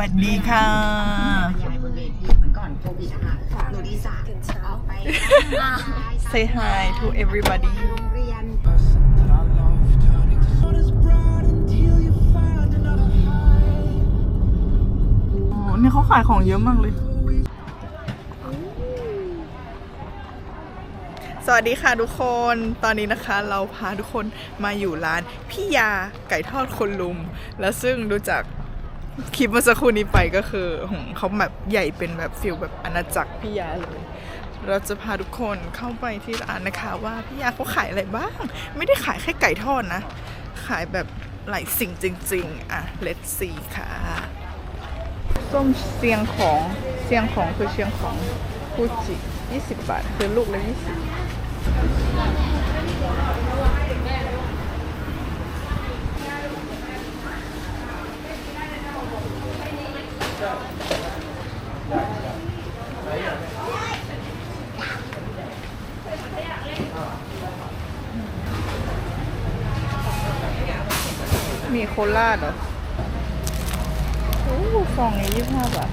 วัสดีค่ะยายบนเวทีเหมือนก่อนโควิดอะค่ะหนูดีสาเอาไป Say hi to everybody โรงเรียนโอ้นี่เขาขายของเยอะมากเลย สวัสดีค่ะทุกคน ตอนนี้นะคะเราพาทุกคนมาอยู่ร้านพี่ยาไก่ทอดคนลุม แล้วซึ่งดูจาก คลิปเมื่อสักครู่นี้ไปก็คือเขาแบบใหญ่เป็นแบบฟิลแบบอาณาจักรพี่ยาเลย เราจะพาทุกคนเข้าไปที่ร้านนะคะ ว่าพี่ยาเขาขายอะไรบ้าง ไม่ได้ขายแค่ไก่ทอดนะ ขายแบบหลายสิ่งจริง ๆ อะ let's see ค่ะส้มเสียงของเสียงของคือเชียงของฟูจิ 20 บาท คือลูกละ20 มีโคราชเหรอโอ้ฟองนี้ยี่ห้าบาท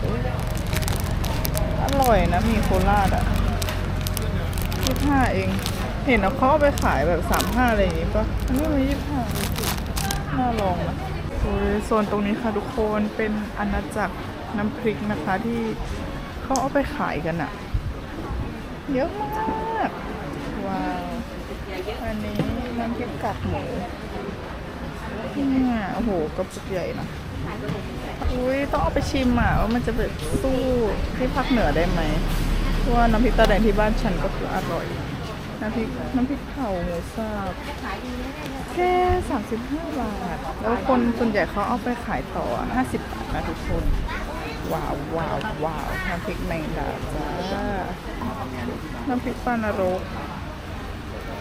อร่อยนะมีโคราชอะยี่สิบห้าเอง เห็นเอาเขาเอาไปขายแบบสามห้าอะไรอย่างงี้ปะอันนี้มันยี่ห้าน่าลองนะโอ้ยโซนตรงนี้ค่ะทุกคนเป็นอาณาจักร น้ำพริกนะคะที่เขาเอาไปขายกันอะเยอะมาก ว้าวอันนี้น้ำพริกกากหมูเนี่ยโอ้โหกระปุกใหญ่นะอุ้ยต้องเอาไปชิมอะว่ามันจะแบบสู้ที่ภาคเหนือได้ไหมเพราะว่าน้ำพริกตาแดงที่บ้านฉันก็คืออร่อย น้ำพริกน้ำพริกเผาหมูสับแค่สามสิบห้าบาท แล้วคนส่วนใหญ่เขาเอาไปขายต่อห้าสิบบาทนะทุกคน ว้าวว้าวว้าวน้ำพริกแมงดาจ้าน้ำพริกปลานรก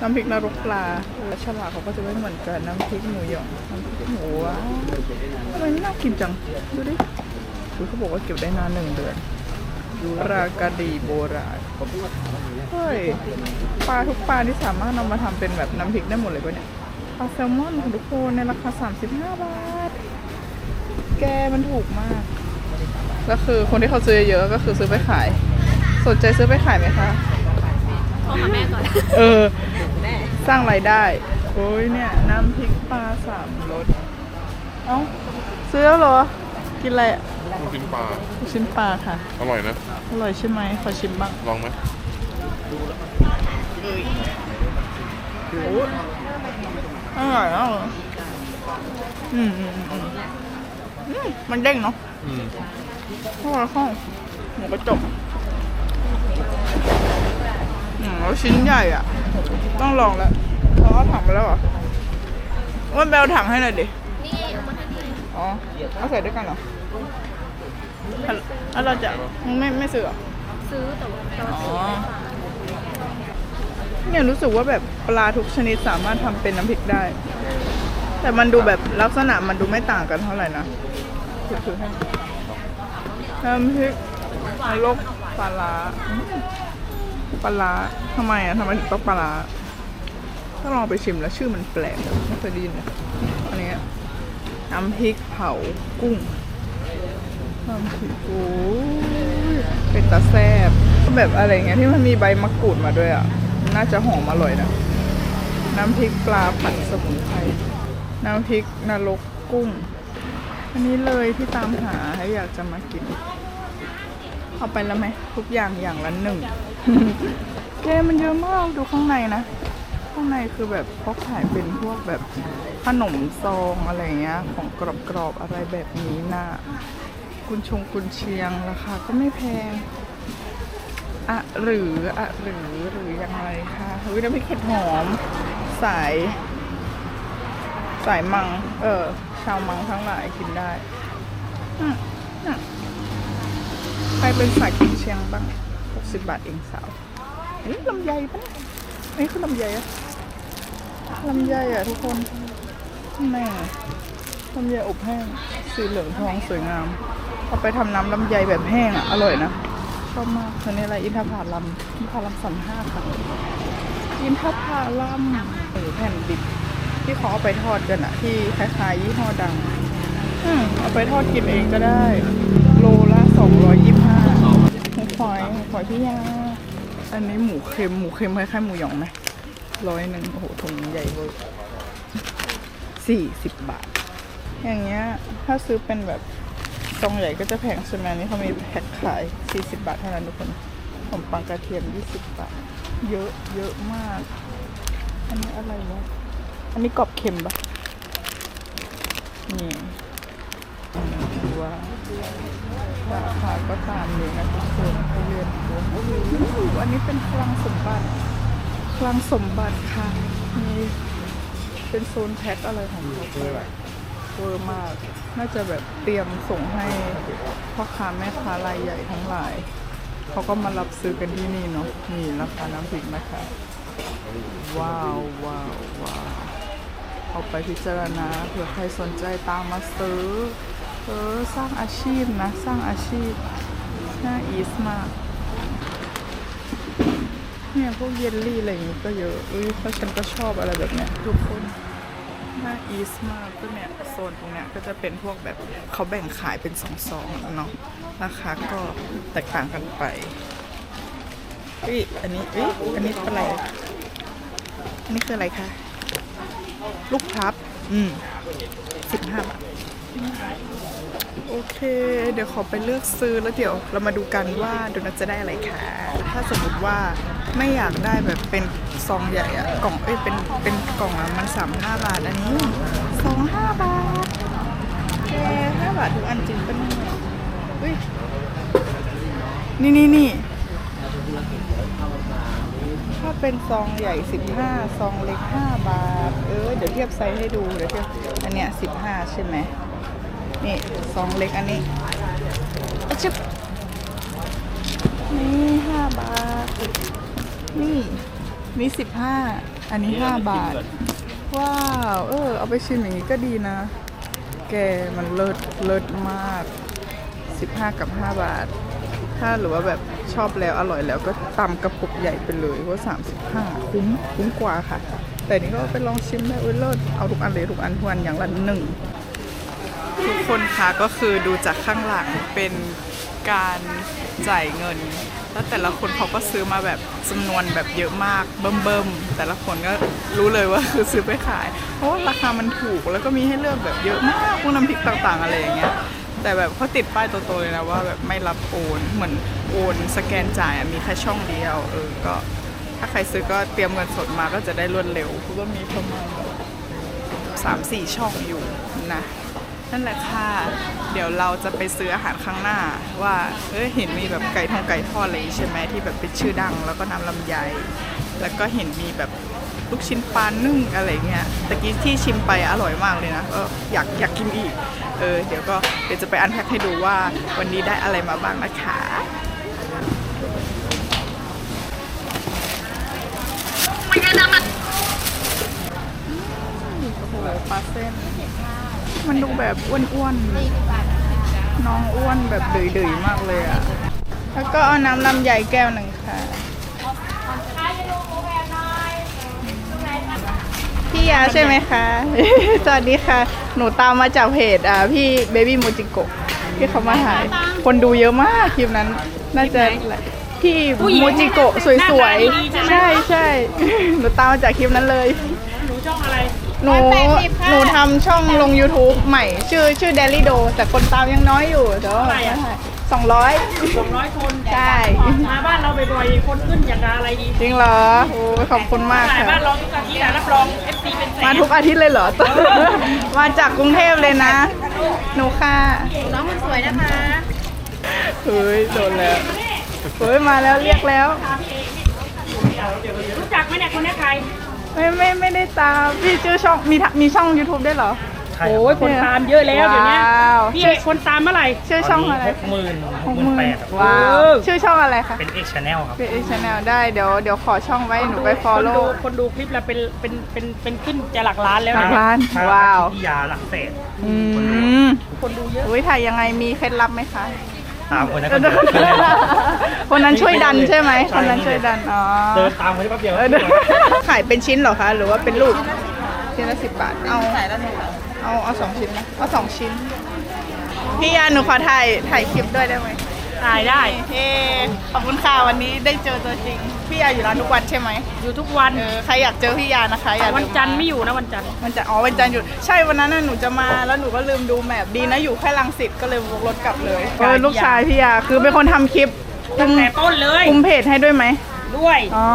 น้ำพริกนรกปลาและฉลากเขาก็จะไม่เหมือนกันน้ำพริกหมูหยองน้ำพริกหมูว้าวทำไมน่ากินจัง ดูดิดูเขาบอกว่าเก็บได้นานหนึ่งเดือน รากาดีโบราณเฮ้ยปลาทุกปลาที่สามารถนำมาทำเป็นแบบน้ำพริกได้หมดเลยปะเนี่ยปลาแซลมอนค่ะทุกคนในราคา 35 บาท แกมันถูกมาก ก็คือคนที่เขาซื้อเยอะก็คือซื้อไปขาย สนใจซื้อไปขายไหมคะโทรหาแม่ก่อนเออสร้างรายได้โอ้ยเนี่ยน้ำพริกปลาสามรสเอ้าซื้อแล้วเหรอ กินอะไรอะลูกชิ้นปลาลูกชิ้นปลาค่ะ อร่อยนะ อร่อยใช่ไหมขอชิมบ้างลองไหมโอ้ยอร่อยอะอืมอืมอืมอืมอืมมันเด้งเนาะ อืมอร่อยข้าวหมูกระจกอืมแล้วชิ้นใหญ่อะ ต้องลองแล้วเขาเอาถังไปแล้วเหรออ้วันแบลถังให้หน่อยดิ นี่เอามาให้นี่อ๋อเอาใส่ด้วยกันเหรอแล้วเราจะไม่ไม่ซื้อเหรอ ซื้อแต่ว่าแต่ว่าอ๋อซื้อไม่ฝากเนี่ยรู้สึกว่าแบบปลาทุกชนิดสามารถทำเป็นน้ำพริกได้ แต่มันดูแบบลักษณะมันดูไม่ต่างกันเท่าไหร่นะ คือให้น้ำพริกนรกปลาร้าปลาร้าทำไมอะทำไมถึงต้องปลาร้าถ้าลองไปชิมแล้วชื่อมันแปลกไม่เคยได้ยินเลยอันนี้น้ำพริกเผากุ้งน้ำพริกโอ้ยเป็นตาแซบแบบอะไรเงี้ยที่มันมีใบมะกรูดมาด้วยอะ น่าจะหอมอร่อยนะน้ำพริกปลาผัดสมุนไพรน้ำพริกนรกกุ้ง อันนี้เลยที่ตามหาให้อยากจะมากิน เอาไปแล้วไหมทุกอย่างอย่างละหนึ่งแกมันเยอะมากดูข้างในนะ ข้างในคือแบบเขาขายเป็นพวกแบบขนมซองอะไรเงี้ย ของกรอบๆอะไรแบบนี้นะกุนชงกุนเชียงราคาก็ไม่แพงอะหรืออะหรือหรือยังไงคะวิน้ำพริกเห็ดหอม สาย สายมัง เออ ชาวมังทั้งหลายกินได้ใครเป็นสายกินเชียงบ้าง60บาทเองสาวนี่ลำไยปะเนี่ยนี่คือลำไยอะลำไยอะทุกคนแม่ลำไยอบแห้งสีเหลืองทองสวยงามเอาไปทำน้ำลำไยแบบแห้งอะอร่อยนะชอบมากอันนี้อะไรอินทผลัมอินทผลัมสัมห้าค่ะอินทผลัมเออแผ่นดิบ ที่เขาเอาไปทอดกันอะที่คล้ายๆยี่ห้อดังอืมเอาไปทอดกินเองก็ได้ โลละสองร้อยยี่ห้าหมูฝอยหมูฝอยพี่ยาอันนี้หมูเค็มหมูเค็มคล้ายๆหมูหยองไหมร้อยหนึ่งโอ้โหถุงใหญ่เวอร์สี่สิบบาท อย่างเงี้ยถ้าซื้อเป็นแบบซองใหญ่ก็จะแพงใช่ไหมอันนี่เขามีแพ็คขาย 40 บาทเท่านั้นทุกคนขนมปังกระเทียม 20 บาท เยอะเยอะมาก อันนี้อะไรวะ อันนี้กรอบเค็มปะนี่อืมว่าราคาก็ตามนี้นะทุกคนให้เรียนอันนี้เป็นคลังสมบัติ คลังสมบัติค่ะมีเป็นโซนแพ็คอะไรของเขาไปเวอร์มาก น่าจะแบบเตรียมส่งให้พ่อค้าแม่ค้ารายใหญ่ทั้งหลาย เขาก็มารับซื้อกันที่นี่เนาะ นี่ราคาน้ำพริกนะคะ ว้าวว้าวว้าว เอาไปพิจารณาเผื่อใครสนใจตามมาซื้อเออสร้างอาชีพนะ สร้างอาชีพน่าอีสมากเนี่ยพวกเยลลี่อะไรอย่างงี้ก็เยอะอุ้ยเพราะฉันก็ชอบอะไรแบบเนี้ยทุกคนน่าอีสมากก็เนี่ยโซนตรงเนี้ยก็จะเป็นพวกแบบเขาแบ่งขายเป็นสองซองเนาะราคาก็แตกต่างกันไปอุ้ยอันนี้อุ้ยอันนี้เป็นอะไรอันนี้คืออะไรคะ ลูกพลับ อืมสิบห้าบาท โอเค เดี๋ยวขอไปเลือกซื้อแล้วเดี๋ยวเรามาดูกันว่าโดนัทจะได้อะไรค่ะ ถ้าสมมติว่าไม่อยากได้แบบเป็นซองใหญ่อะกล่องเอ้ยเป็นเป็นกล่องอะมันสามห้าบาท อันนี้สองห้าบาทแกห้าบาททุกอันจริงปะเนี่ยอุ้ยนี่นี่นี่ ถ้าเป็นซองใหญ่ 15 ซองเล็ก 5 บาท เออ เดี๋ยวเทียบไซส์ให้ดู เดี๋ยวเทียบ อันเนี้ย15 ใช่ไหม นี่ซองเล็กอันนี้อชิบนี่5บาท นี่นี่15 อันนี้ 5 บาท ว้าว เออ เอาไปชิมอย่างนี้ก็ดีนะ แกมันเลิศ เลิศมาก 15 กับ 5 บาท ถ้าหรือว่าแบบชอบแล้วอร่อยแล้วก็ตำกระปุกใหญ่ไปเลยว่า 35 คุ้มคุ้มกว่าค่ะ แต่นี่ก็ไปลองชิมได้เว้ยเลิศเอาทุกอันเลยทุกอันทวนอย่างละหนึ่งทุกคนคะก็คือดูจากข้างหลังเป็นการจ่ายเงิน แล้วแต่ละคนเขาก็ซื้อมาแบบจำนวนแบบเยอะมากเบิ่มๆแต่ละคนก็รู้เลยว่าคือซื้อไปขาย เพราะว่าราคามันถูกแล้วก็มีให้เลือกแบบเยอะมากพวกน้ำพริกต่างๆ อะไรอย่างเงี้ย แต่แบบเขาติดป้ายโตๆเลยนะว่าแบบไม่รับโอนเหมือนโอนสแกนจ่ายมีแค่ช่องเดียวเออก็ถ้าใครซื้อก็เตรียมเงินสดมาก็จะได้รวดเร็วเพราะว่ามีประมาณสามสี่ช่องอยู่นะนั่นแหละค่ะ เดี๋ยวเราจะไปซื้ออาหารข้างหน้า ว่าเออเห็นมีแบบไก่ทองไก่ทอดอะไรใช่ไหมที่แบบเป็นชื่อดัง แล้วก็น้ำลำไย แล้วก็เห็นมีแบบ ลูกชิ้นปลานึ่งอะไรเงี้ยตะกี้ที่ชิมไปอร่อยมากเลยนะก็อยากอยากกินอีกเออเดี๋ยวก็เดี๋ยวจะไปอันแพ็คให้ดูว่าวันนี้ได้อะไรมาบ้างนะคะโอ้โหปลาเส้น มันดูแบบอ้วนๆน้องอ้วนแบบดือยๆมากเลยอะแล้วก็เอาน้ำลำไยแก้วหนึ่งค่ะ ยาใช่ไหมคะ สวัสดีค่ะ หนูตามมาจากเพจอะพี่เบบี้โมจิโกะที่เขามาถ่าย คนดูเยอะมากคลิปนั้น น่าจะพี่โมจิโกะสวยๆ ใช่ใช่หนูตามมาจากคลิปนั้นเลย หนูช่องอะไร หนูหนูทำช่องลง YouTube ใหม่ ชื่อชื่อ Daily Do แต่คนตามยังน้อยอยู่เดี๋ยว สองร้อย สองร้อยคนใช่ มาบ้านเราบ่อยๆ คนขึ้นอย่างกับอะไรดีจริงเหรอโอ้ยขอบคุณมากถ่ายค่ะ บ้านเราทุกอาทิตย์อะรับรอง FC เป็นแสนมาทุกอาทิตย์เลยเหรอ มาจากกรุงเทพเลยนะ หนูค่ะน้องคนสวยนะคะเฮ้ยโดนแล้วเฮ้ยมาแล้วเรียกแล้ว รู้จักไหมเนี่ยคนนี้ใครไม่ไม่ไม่ได้ตามพี่ชื่อช่องมีทะมีช่อง YouTube ด้วยเหรอ โอ้ยคนตามเยอะแล้วเดี๋ยวนี้ว้าว พี่เอกคนตามเมื่อไหร่ชื่อช่องอะไรหกหมื่นหหกกหหมื่มื่นนแปดครับว้าเอวอชื่อช่องอะไรคะเป็น X Channel ครับเป็นชาแนลได้เดี๋ยวเดี๋ยวขอช่องไว้หนูไปคน follow ดูคนดูคลิปเราเป็นเป็นเป็นเป็นขึ้นจะหลักล้านแล้วหลันะกล้าน ถ้ว้าว ที่ยาหลักเศษอืมคนดูเยอะอุ้ยถ่ายยังไงมีเคล็ดลับไหมคะ ตามคนนั้นก็เดินคนนั้นช่วยดันใช่ไหมคนนั้นช่วยดันอ๋อเดินตามคนนี้แป๊บเดียวเออขายเป็นชิ้นเหรอคะ หรือว่าเป็นลูกชิ้นละสิบบาท เอาใส่แล้ว เนี่ยค่ะเเอาเอาสองชิ้นนะเอาสองชิ้น พี่ยาหนูขอถ่ายถ่ายคลิปด้วยได้ไหมตายได้เฮ้ขอบคุณค่ะวันนี้ได้เจอตัวจริง พี่ยาอยู่ร้านทุกวันใช่ไหมอยู่ทุกวันเออใครอยากเจอพี่ยานะคะอย่าลืมวันจันทร์ไม่อยู่นะวันจันทร์มันจะอ๋อวันจันทร์หยุดใช่วันนั้นน่ะหนูจะมาแล้วหนูก็ลืมดูแมพดีนะอยู่แค่ลังสิตก็เลยวกรถกลับเลยเออลูกชายพี่ยาคือเป็นคนทำคลิปตั้งแต่ต้นเลยคุมเพจให้ด้วยไหมด้วยอ๋อ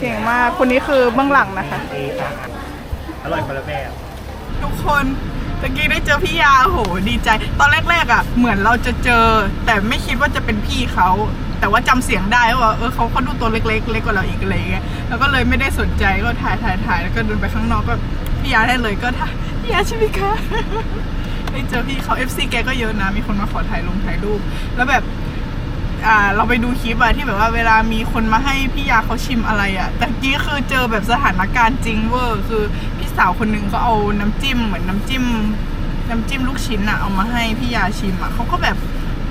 เก่งมากคนนี้คือเบื้องหลังนะคะดีอะอร่อยคนละแบบ ทุกคนตะกี้ได้เจอพี่ยาโหดีใจ ตอนแรกๆอะ เหมือนเราจะเจอ แต่ไม่คิดว่าจะเป็นพี่เขา แต่ว่าจำเสียงได้ว่าเออเขาเขาดูตัวเล็กๆ เล็กกว่าเราอีกอะไรเงี้ยแล้วก็เลยไม่ได้สนใจก็ถ่ายถ่ายถ่ายแล้วก็เดินไปข้างนอกก็พี่ยาได้เลยก็ถ่ายพี่ยาใช่ไหมคะได้เจอพี่เขา FC แกก็เยอะนะมีคนมาขอถ่ายลงถ่ายรูปแล้วแบบ อ่าเราไปดูคลิปอะที่แบบว่าเวลามีคนมาให้พี่ยาเขาชิมอะไรอะแต่กี้คือเจอแบบสถานการณ์จริงเวอร์คือพี่สาวคนหนึ่งเขาเอาน้ำจิ้มเหมือนน้ำจิ้ม น้ำจิ้มลูกชิ้นอะเอามาให้พี่ยาชิมอะเขาก็แบบ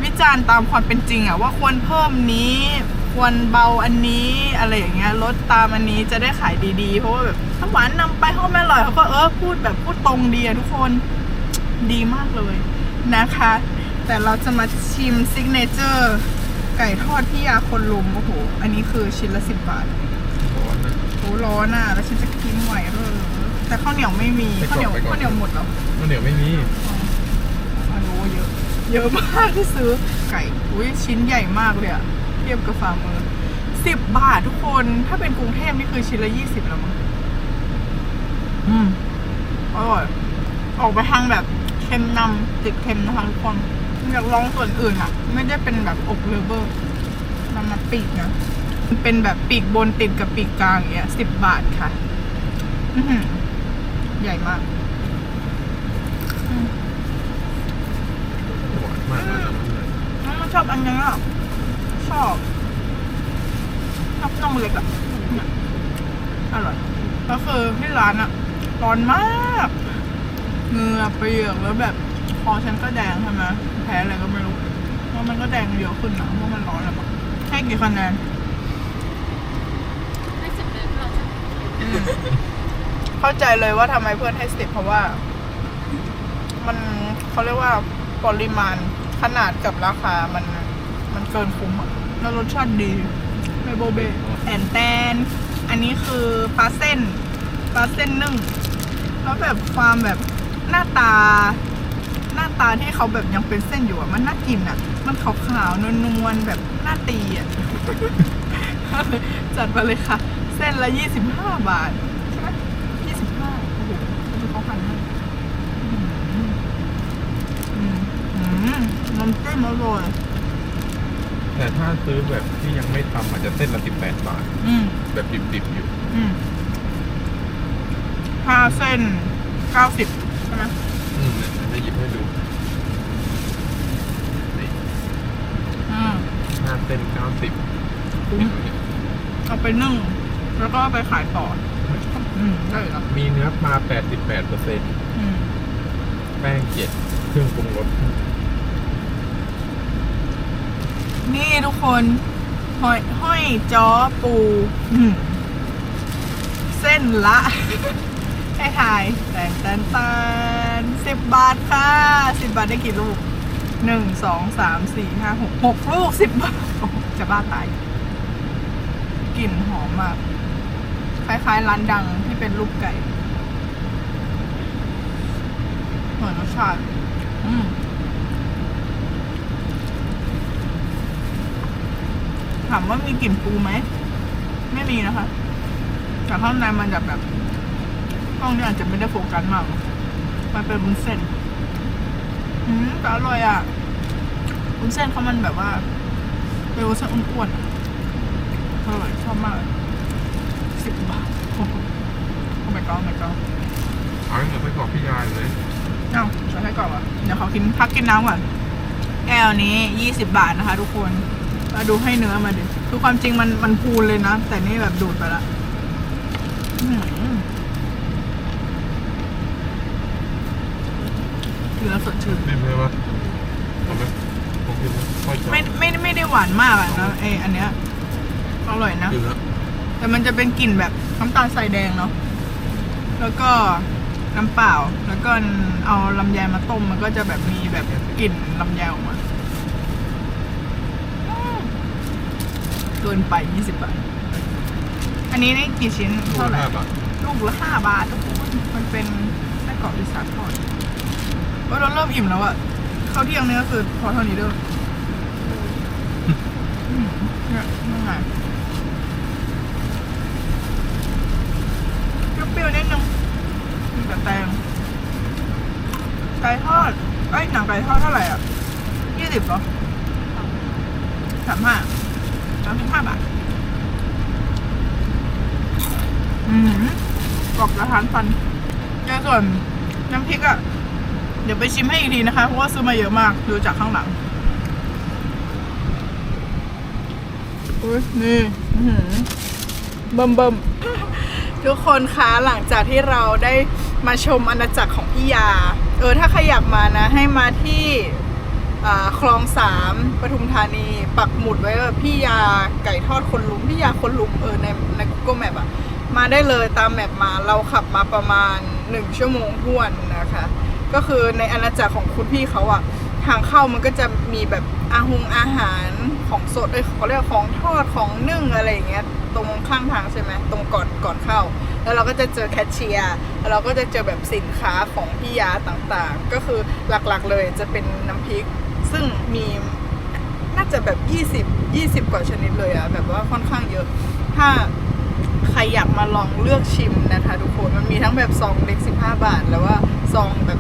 วิจารณ์ตามความเป็นจริงอะว่าควรเพิ่มนี้ควรเบาอันนี้อะไรอย่างเงี้ยลดตามอันนี้จะได้ขายดีๆ เพราะว่าแบบถ้าหวานนำไปเขาไม่อร่อยเขาก็เออพูดแบบพูดตรงดีอะทุกคน ดีมากเลยนะคะ แต่เราจะมาชิมซิกเนเจอร์ ไก่ทอดพี่ยาคนลุมโอ้โห อันนี้คือชิ้นละสิบบาทโอ้ร้อนอะ แล้วฉันจะกินไหวเหรอแต่ข้าวเหนียวไม่มีไปก่ข้าวเหนียวอนไปก่อนข้าวเหนียวหมดแล้วข้าวเหนียวไม่มีอะรู้ว่าเยอะ เยอะมากที่ซื้อไก่อุ้ยชิ้นใหญ่มากเลยอะเทียบกับฝ่ามือสิบบาททุกคนถ้าเป็นกรุงเทพนี่คือชิ้นละยี่สิบแล้วมั้งอืมอร่อยออกไปทางแบบเค็มนำติดเค็มนะคะทุกคน อยากลองส่วนอื่นอะไม่ได้เป็นแบบอกเลเวอร์นำมาปีกนะมันเป็นแบบปีกบนติดกับปีกกลางอย่างเงี้ยสิบบาทค่ะอือหือใหญ่มากหวานมากเลยนะมันเลยน้องมันชอบอันนี้อะชอบชอบน่องเล็กอะเนี่ยอร่อยก็คือที่ร้านอะร้อนมากเหงื่อเปียกแล้วแบบ คอฉันก็แดงใช่ไหมแพ้อะไรก็ไม่รู้ว่ามันก็แดงเยอะขึ้นนะเพราะมันร้อนแล้วปะให้กี่คะแนนให้สิบเลยเราจะเข้าใจเลยว่าทำไมเพื่อนให้สิบเพราะว่า มันเขาเรียกว่าปริมาณขนาดกับราคามันมันเกินคุ้มอะแล้วรสชาติดีไม่โบเบแอนแตน อันนี้คือปลาเส้นปลาเส้นนึ่งแล้วแบบความแบบหน้าตาห น้าตาที่เขาแบบยังเป็นเส้นอยู่อะมันน่ากินอะ มันขาวๆนวลๆแบบหน้าตีอะ จัดมาเลยค่ะ เส้นละยี่สิบห้าบาท ใช่ไหมยี่สิบห้าโอ้โหดูเขาหั่นห้อืมอืมอืมน้ำจิ้มอร่อยแต่ถ้าซื้อแบบที่ยังไม่ทำอาจจะเส้นละสิบแปดบาทอืมแบบดิบๆอยู่อืมห้าเส้นเก้าสิบใช่ไหมอืม หยิบให้ดูนี่อืมห้าเส้นเก้าสิบเอาไปนึ่ง แล้วก็เอาไปขายต่อ อืมได้อยู่แล้วมีเนื้อปลาแปดสิบแปดเปอร์เซ็นต์อืมแป้งเจ็ดเครื่องปรุงรสนี่ทุกคนหอยห้อยจ้อปู อืม เส้นละ ให้ทายแตนแตนแตนสิบบาทค่ะสิบบาทได้กี่ลูกหนึ่งสองสามสี่ห้าหกหกลูกสิบบาท จะบ้าตายกลิ่นหอมมาก คล้ายๆร้านดังที่เป็นลูกไก่เหมือนรสชาติอืมถามว่ามีกลิ่นปูไหม ไม่มีนะคะ แต่ข้างในมันจะแบบ กล้องเนี่ยอาจจะไม่ได้โฟกัสมาก มันเป็นวุ้นเส้นอืมแต่อร่อยอะวุ้นเส้นเขามันแบบว่าเป็นวุ้นเส้นอ้วนๆอะอร่อยชอบมากสิบบาทโอ้โหโอ้ my god โอ้ my god เอาเงินไปกรอกพี่ยายเลยเอ้าจะให้ก่อนวะเดี๋ยวขอกินพักกินน้ำก่อนแก้วนี้ยี่สิบบาทนะคะ ทุกคนมาดูให้เนื้อมาดิคือความจริงมันมันพูนเลยนะ แต่นี่แบบดูดไปละ อื้อหือเนื้อสดชื่นไม่ใช่ปะเอาไหมผมกินแล้วค่อยจับไม่ไม่ไม่ได้หวานมากอะนะไออันเนี้ยอร่อยนะ กินแล้วแต่มันจะเป็นกลิ่นแบบน้ำตาลทรายแดงเนาะ แล้วก็น้ำเปล่า แล้วก็เอาลำไยมาต้ม มันก็จะแบบมีแบบกลิ่นลำไยออกมาอืมเกินไป 20 บาท อันนี้นี่กี่ชิ้นลูกเท่าไหร่ ห้าบาท ลูกละห้าบาททุกคนมันเป็นไส้กรอกอีสานทอด ว่าเราเริ่มอิ่มแล้วอะข้าวเที่ยงเนี่ก็คือพอเท่านี้เด้ออืมเนี่ยยังไงเปรี้ยวๆนิดนึงมีแต่แตงไก่ทอดเอ้ยหนังไก่ทอดเท่าไหร่อะยี่สิบเหรอสามห้าสามสิบห้าบาท อืมกรอบกระทานฟันในส่วนน้ำพริกอะ ดี๋ยวไปชิมให้อีกทีนะคะ เพราะว่าซื้อมาเยอะมากดูจากข้างหลังอุ้ยนี่เบิ่มเบิ่มทุกคนคะหลังจากที่เราได้มาชมอาณาจักรของพี่ยา เออถ้าใครอยากมานะ ให้มาที่คลองสามปทุมธานี ปักหมุดไว้ว่าพี่ยาไก่ทอดคนลุมพี่ยาคนลุมเออในใน Google Map อะมาได้เลยตามแมปมาเราขับมาประมาณ 1 ชั่วโมงท้วนนะคะ ก็คือในอาณาจักรของคุณพี่เขาอะทางเข้ามันก็จะมีแบบอาหงอาหารของสดเอ้ยเขาเรียกของทอดของนึ่งอะไรอย่างเงี้ยตรงข้างทางใช่ไหมตรงก่อนก่อนเข้า แล้วเราก็จะเจอแคชเชียร์แล้วเราก็จะเจอแบบสินค้าของพี่ยาต่างๆ ก็คือหลักๆเลยจะเป็นน้ำพริก ซึ่งมีน่าจะแบบ 20 20 กว่าชนิดเลยอะแบบว่าค่อนข้างเยอะ ถ้าใครอยากมาลองเลือกชิมนะคะทุกคนมันมีทั้งแบบซองเล็ก 15 บาท แล้วว่าซองแบบ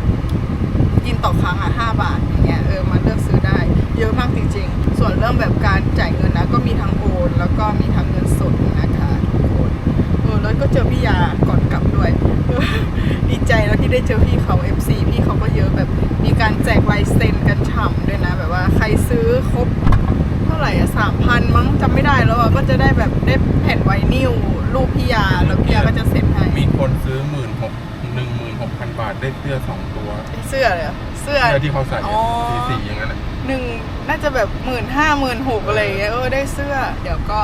กินต่อครั้งอะ5บาทอย่างเงี้ยเออมาเลือกซื้อได้เยอะมากจริงๆ ส่วนเรื่องแบบการจ่ายเงินนะก็มีทั้งโอนแล้วก็มีทั้งเงินสดนะคะทุกคนเออแล้วก็เจอพี่ยาก่อนกลับด้วยดีใจแล้วที่ได้เจอพี่เขา FC พี่เขาก็เยอะแบบมีการแจกลายเซ็นกันฉ่ำด้วยนะแบบว่าใครซื้อครบเท่าไหร่อะสามพันมั้งจำไม่ได้แล้วอะก็จะได้แบบได้แผ่นไวนิลรูปพี่ยาแล้วพี่ยาก็จะเซ็นให้มีคนซื้อหมื่น 2,000 บาทได้เสื้อสองตัวเสื้อเลยเสื้อ เสื้อที่เขาใส่สีสีอย่างนั้นแหละหนึ่งน่าจะแบบหมื่นห้าหมื่นหกอะไรเงี้ยเออได้เสื้อ เดี๋ยวก็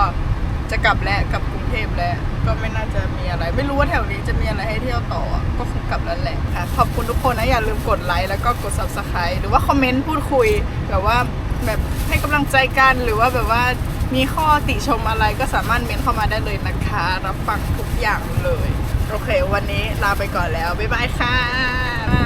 จะกลับแล้วกลับกรุงเทพแล้ว ก็ไม่น่าจะมีอะไร ไม่รู้ว่าแถวนี้จะมีอะไรให้เที่ยวต่อก็คงกลับแล้วแหละค่ะขอบคุณทุกคนนะ อย่าลืมกดไลค์แล้วก็กด subscribe หรือว่าคอมเมนต์พูดคุย แบบว่าแบบให้กำลังใจกันหรือว่าแบบว่ามีข้อติชมอะไรก็สามารถเมนเข้ามาได้เลยนะคะ รับฟังทุกอย่างเลย โอเค วันนี้ลาไปก่อนแล้ว บ๊ายบายค่ะ